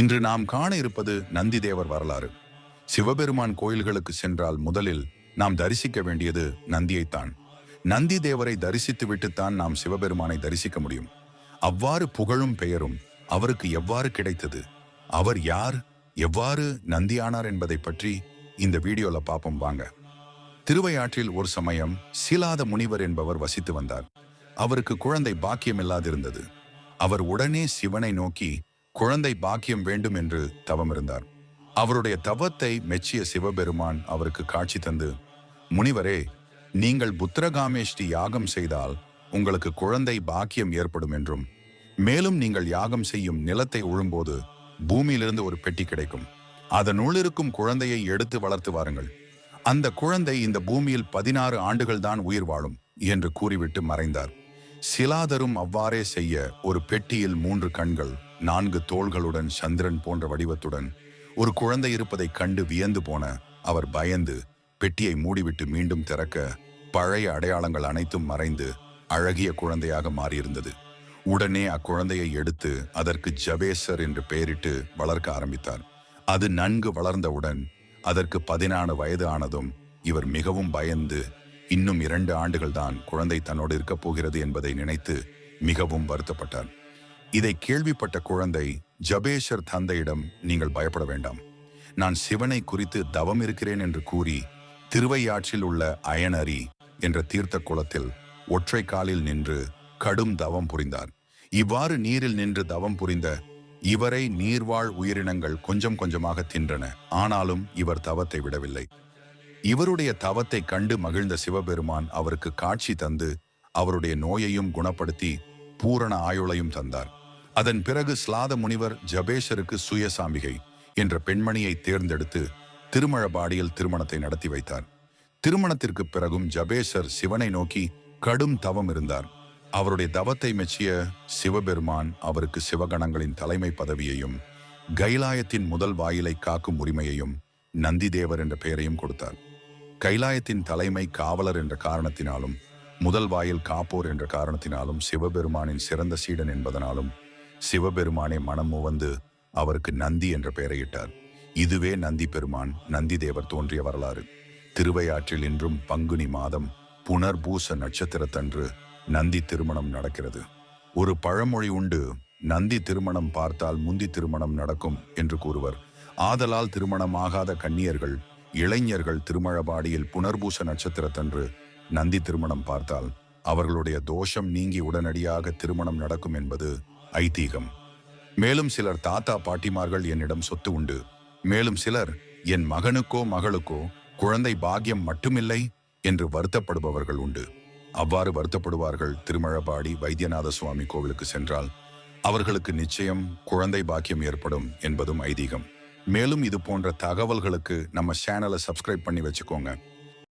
இன்று நாம் காண இருப்பது நந்திதேவர் வரலாறு. சிவபெருமான் கோயில்களுக்கு சென்றால் முதலில் நாம் தரிசிக்க வேண்டியது நந்தியைத்தான். நந்தி தேவரை தரிசித்து விட்டுத்தான் நாம் சிவபெருமானை தரிசிக்க முடியும். அவ்வாறு புகழும் பெயரும் அவருக்கு எவ்வாறு கிடைத்தது? அவர் யார்? எவ்வாறு நந்தியானார் என்பதை பற்றி இந்த வீடியோல பார்ப்போம் வாங்க. திருவையாற்றில் ஒரு சமயம் சீலாத முனிவர் என்பவர் வசித்து வந்தார். அவருக்கு குழந்தை பாக்கியம் இல்லாதிருந்தது அவர் உடனே சிவனை நோக்கி குழந்தை பாக்கியம் வேண்டும் என்று தவமிருந்தார் அவருடைய தவத்தை மெச்சிய சிவபெருமான் அவருக்கு காட்சி தந்து முனிவரே நீங்கள் புத்திரகாமேஷ்டி யாகம் செய்தால் உங்களுக்கு குழந்தை பாக்கியம் ஏற்படும் என்றும் மேலும் நீங்கள் யாகம் செய்யும் நிலத்தை உழும்போது பூமியிலிருந்து ஒரு பெட்டி கிடைக்கும். அதனுள் இருக்கும் குழந்தையை எடுத்து வளர்த்து வாருங்கள். அந்த குழந்தை இந்த பூமியில் பதினாறு ஆண்டுகள் தான் உயிர் வாழும் என்று கூறிவிட்டு மறைந்தார். சிலாதரும் அவ்வாறே செய்ய ஒரு பெட்டியில் மூன்று கண்கள் நான்கு தோள்களுடன் சந்திரன் போன்ற வடிவத்துடன் ஒரு குழந்தை இருப்பதைக் கண்டு வியந்து போன அவர் பயந்து பெட்டியை மூடிவிட்டு மீண்டும் திறக்க பழைய அடையாளங்கள் அனைத்தும் மறைந்து அழகிய குழந்தையாக மாறியிருந்தது. உடனே அக்குழந்தையை எடுத்து அதற்கு ஜபேசர் என்று பெயரிட்டு வளர்க்க ஆரம்பித்தார். அது நன்கு வளர்ந்தவுடன் அதற்கு பதினாலு வயது ஆனதும் இவர் மிகவும் பயந்து இன்னும் இரண்டு ஆண்டுகள் தான் குழந்தை தன்னோடு இருக்கப் போகிறது என்பதை நினைத்து மிகவும் வருத்தப்பட்டார். இதை கேள்விப்பட்ட குழந்தை ஜபேஷர் தந்தையிடம் நீங்கள் பயப்பட வேண்டாம். நான் சிவனை குறித்து தவம் இருக்கிறேன் என்று கூறி திருவையாற்றில் உள்ள அயனரி என்ற தீர்த்த குளத்தில் ஒற்றை காலில் நின்று கடும் தவம் புரிந்தார். இவ்வாறு நீரில் நின்று தவம் புரிந்த இவரை நீர்வாழ் உயிரினங்கள் கொஞ்சம் கொஞ்சமாக தின்றன. ஆனாலும் இவர் தவத்தை விடவில்லை. இவருடைய தவத்தை கண்டு மகிழ்ந்த சிவபெருமான் அவருக்கு காட்சி தந்து அவருடைய நோயையும் குணப்படுத்தி பூரண ஆயுளையும் தந்தார். அதன் பிறகு ஸ்லாத முனிவர் ஜபேஷருக்கு சுயசாம்பிகை என்ற பெண்மணியை தேர்ந்தெடுத்து திருமழபாடியில் திருமணத்தை நடத்தி வைத்தார். திருமணத்திற்கு பிறகும் ஜபேசர் சிவனை நோக்கி கடும் தவம் இருந்தார். அவருடைய தவத்தை மெச்சிய சிவபெருமான் அவருக்கு சிவகணங்களின் தலைமை பதவியையும் கைலாயத்தின் முதல் வாயிலை காக்கும் உரிமையையும் நந்திதேவர் என்ற பெயரையும் கொடுத்தார். கைலாயத்தின் தலைமை காவலர் என்ற காரணத்தினாலும் முதல் வாயில் காப்போர் என்ற காரணத்தினாலும் சிவபெருமானின் சிறந்த சீடன் என்பதனாலும் சிவபெருமானை மனம் உவந்து அவருக்கு நந்தி என்ற பெயரையிட்டார். இதுவே நந்தி பெருமான் நந்தி தேவர் தோன்றிய வரலாறு. திருவையாற்றில் இன்றும் பங்குனி மாதம் புனர்பூச நட்சத்திரத்தன்று நந்தி திருமணம் நடக்கிறது. ஒரு பழமொழி உண்டு நந்தி திருமணம் பார்த்தால் முந்தி திருமணம் நடக்கும் என்று கூறுவர். ஆதலால் திருமணம் ஆகாத கன்னியர்கள் இளைஞர்கள் திருமழபாடியில் புனர்பூச நட்சத்திரத்தன்று நந்தி திருமணம் பார்த்தால் அவர்களுடைய தோஷம் நீங்கி உடனடியாக திருமணம் நடக்கும் என்பது ஐதீகம். மேலும் சிலர் தாத்தா பாட்டிமார்கள் என்னிடம் சொத்து உண்டு. மேலும் சிலர் என் மகனுக்கோ மகளுக்கோ குழந்தை பாக்கியம் மட்டுமில்லை என்று வருத்தப்படுபவர்கள் உண்டு. அவ்வாறு வருத்தப்படுவார்கள் திருமழபாடி வைத்தியநாத சுவாமி கோவிலுக்கு சென்றால் அவர்களுக்கு நிச்சயம் குழந்தை பாக்கியம் ஏற்படும் என்பதும் ஐதீகம். மேலும் இது போன்ற தகவல்களுக்கு நம்ம சேனலை சப்ஸ்கிரைப் பண்ணி வச்சுக்கோங்க.